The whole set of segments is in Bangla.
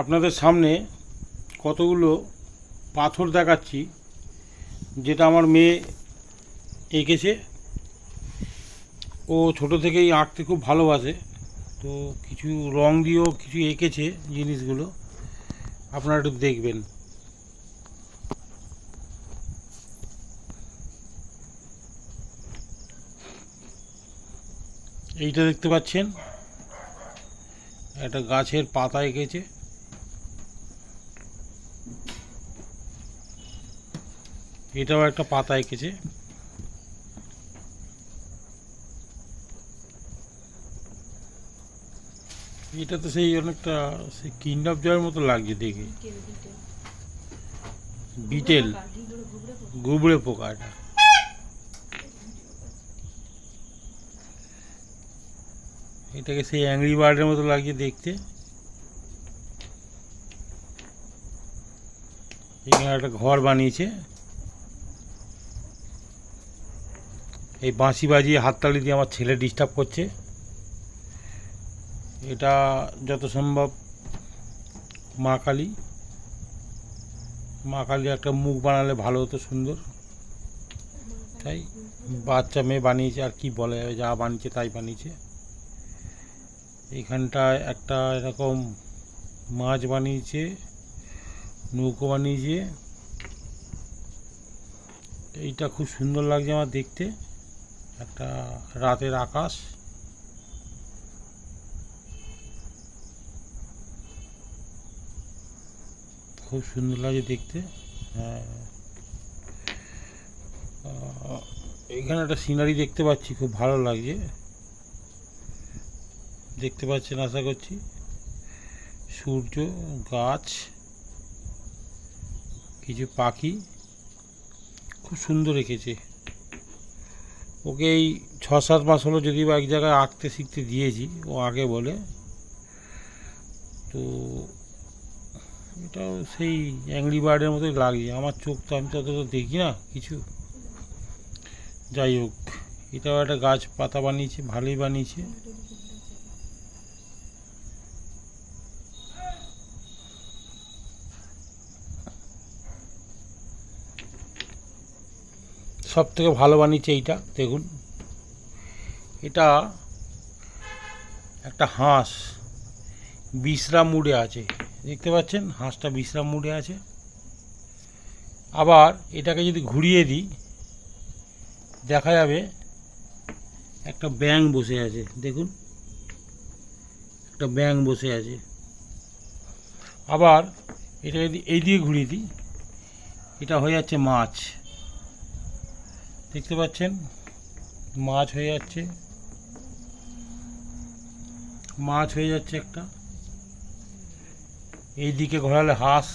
আপনাদের সামনে কতগুলো পাথর দেখাচ্ছি, যেটা আমার মেয়ে এঁকেছে। ও ছোট থেকেই আঁকতে খুব ভালোবাসে, তো কিছু রং দিয়েও কিছু এঁকেছে জিনিসগুলো। আপনারা একটু দেখবেন। এইটা দেখতে পাচ্ছেন। একটা গাছের পাতা এঁকেছে। এটাও একটা পাতা এঁকেছে। এটা তো সেই অনেকটা সেই কিন্ডাপ জয়ের মতো লাগছে দেখে। বিটেল। গুবড়ে পোকা এটা। এটাকে সেই অ্যাংরি বার্ডের মতো লাগছে দেখতে। এখানে একটা ঘর বানিয়েছে। এই বাঁশি বাজিয়ে হাততালি দিয়ে আমার ছেলে ডিস্টার্ব করছে। এটা যত সম্ভব মা কালী। মা কালী একটা মুখ বানালে ভালো হতো সুন্দর। তাই বাচ্চা মেয়ে বানিয়েছে, আর কি বলে যা বানিয়েছে তাই বানিয়েছে। এইখানটায় একটা এরকম মাছ বানিয়েছে, নৌকো বানিয়েছে। এইটা খুব সুন্দর লাগছে আমার দেখতে। একটা রাতের আকাশ। খুব সুন্দর লাগে দেখতে। হ্যাঁ। আহ, এইখানে একটা সিনারি দেখতে পাচ্ছি খুব ভালো লাগছে। দেখতে পাচ্ছেন আশা করছি। সূর্য গাছ কিছু পাখি। খুব সুন্দর এঁকেছে। ওকে এই ছ সাত মাস হলো যদি বা এক জায়গায় আঁকতে, শিখতে দিয়েছি, ও আগে বলে। তো এটাও সেই অ্যাংরি বার্ডের মতোই লাগছে। আমার চোখ তো আমি তো অত তো দেখি না কিছু। যাই হোক, এটাও একটা গাছ পাতা বানিয়েছে, ভালোই বানিয়েছে। সব থেকে ভালো বানিয়েছে এইটা, দেখুন। এটা একটা হাঁস, বিশ্রাম মুডে আছে। দেখতে পাচ্ছেন? হাঁসটা বিশ্রাম মুডে আছে। আবার এটাকে যদি ঘুরিয়ে দিই, দেখা যাবে একটা ব্যাং বসে আছে, দেখুন। একটা ব্যাং বসে আছে। আবার এটা যদি এই দিকে ঘুরিয়ে দিই, এটা হয়ে যাচ্ছে মাছ। দেখতে পাচ্ছেন, মাছ হয়ে যাচ্ছে। মাছ হয়ে যাচ্ছে একটা। এই দিকে ঘোরালে হাঁস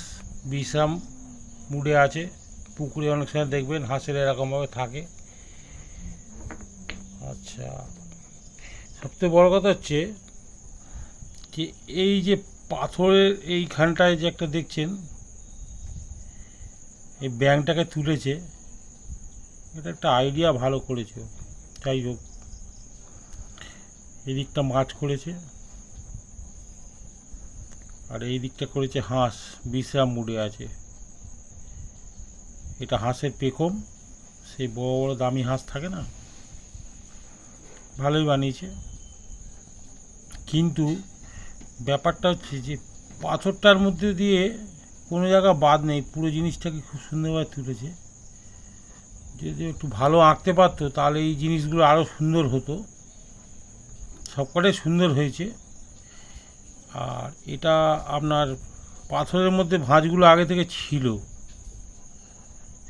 বিশ্রাম মুডে আছে। পুকুরে অনেক সময় দেখবেন হাঁসের এরকমভাবে থাকে। আচ্ছা সবথেকে বড় কথা হচ্ছে যে এই যে পাথরের এইখানটায় যে একটা দেখছেন, এই ব্যাংকটাকে তুলেছে এটা একটা আইডিয়া ভালো করেছে। যাই হোক, এদিকটা মাছ করেছে। আর এই দিকটা করেছে হাঁস বিশ্রাম মুডে আছে। এটা হাঁসের পেখম, সেই বড় বড় দামি হাঁস থাকে না? ভালোই বানিয়েছে। কিন্তু ব্যাপারটা হচ্ছে যে, পাথরটার মধ্যে দিয়ে কোনো জায়গা বাদ নেই, পুরো জিনিসটাকে খুব সুন্দরভাবে তুলেছে। যদি একটু ভালো আঁকতে পারতো, তাহলে এই জিনিসগুলো আরও সুন্দর হতো। সবকটাই সুন্দর হয়েছে। আর এটা আপনার পাথরের মধ্যে ভাঁজগুলো আগে থেকে ছিল।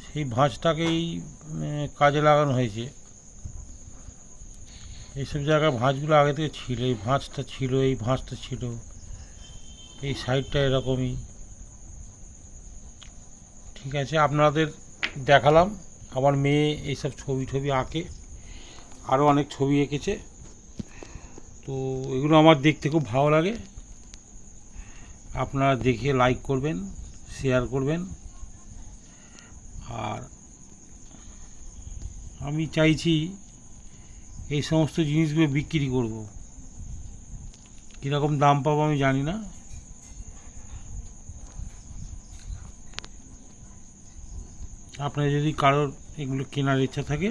সেই ভাঁজটাকেই কাজে লাগানো হয়েছে। এইসব জায়গায় ভাঁজগুলো আগে থেকে ছিল। এই ভাঁজটা ছিল, এই ভাঁজটা ছিল। এই সাইডটা এরকমই। ঠিক আছে, আপনাদের দেখালাম। আমার মেয়ে এইসব ছবি টবি আঁকে আরও অনেক ছবি এঁকেছে। তো এগুলো আমার দেখতে খুব ভালো লাগে। আপনারা দেখে লাইক করবেন শেয়ার করবেন। আর আমি চাইছি এই সমস্ত জিনিসগুলো বিক্রি করব। কীরকম দাম পাবো আমি জানি না। আপনার যদি কারোর এগুলো কেনার ইচ্ছা থাকে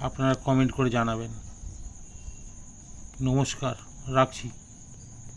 আপনারা কমেন্ট করে জানাবেন। নমস্কার রাখছি।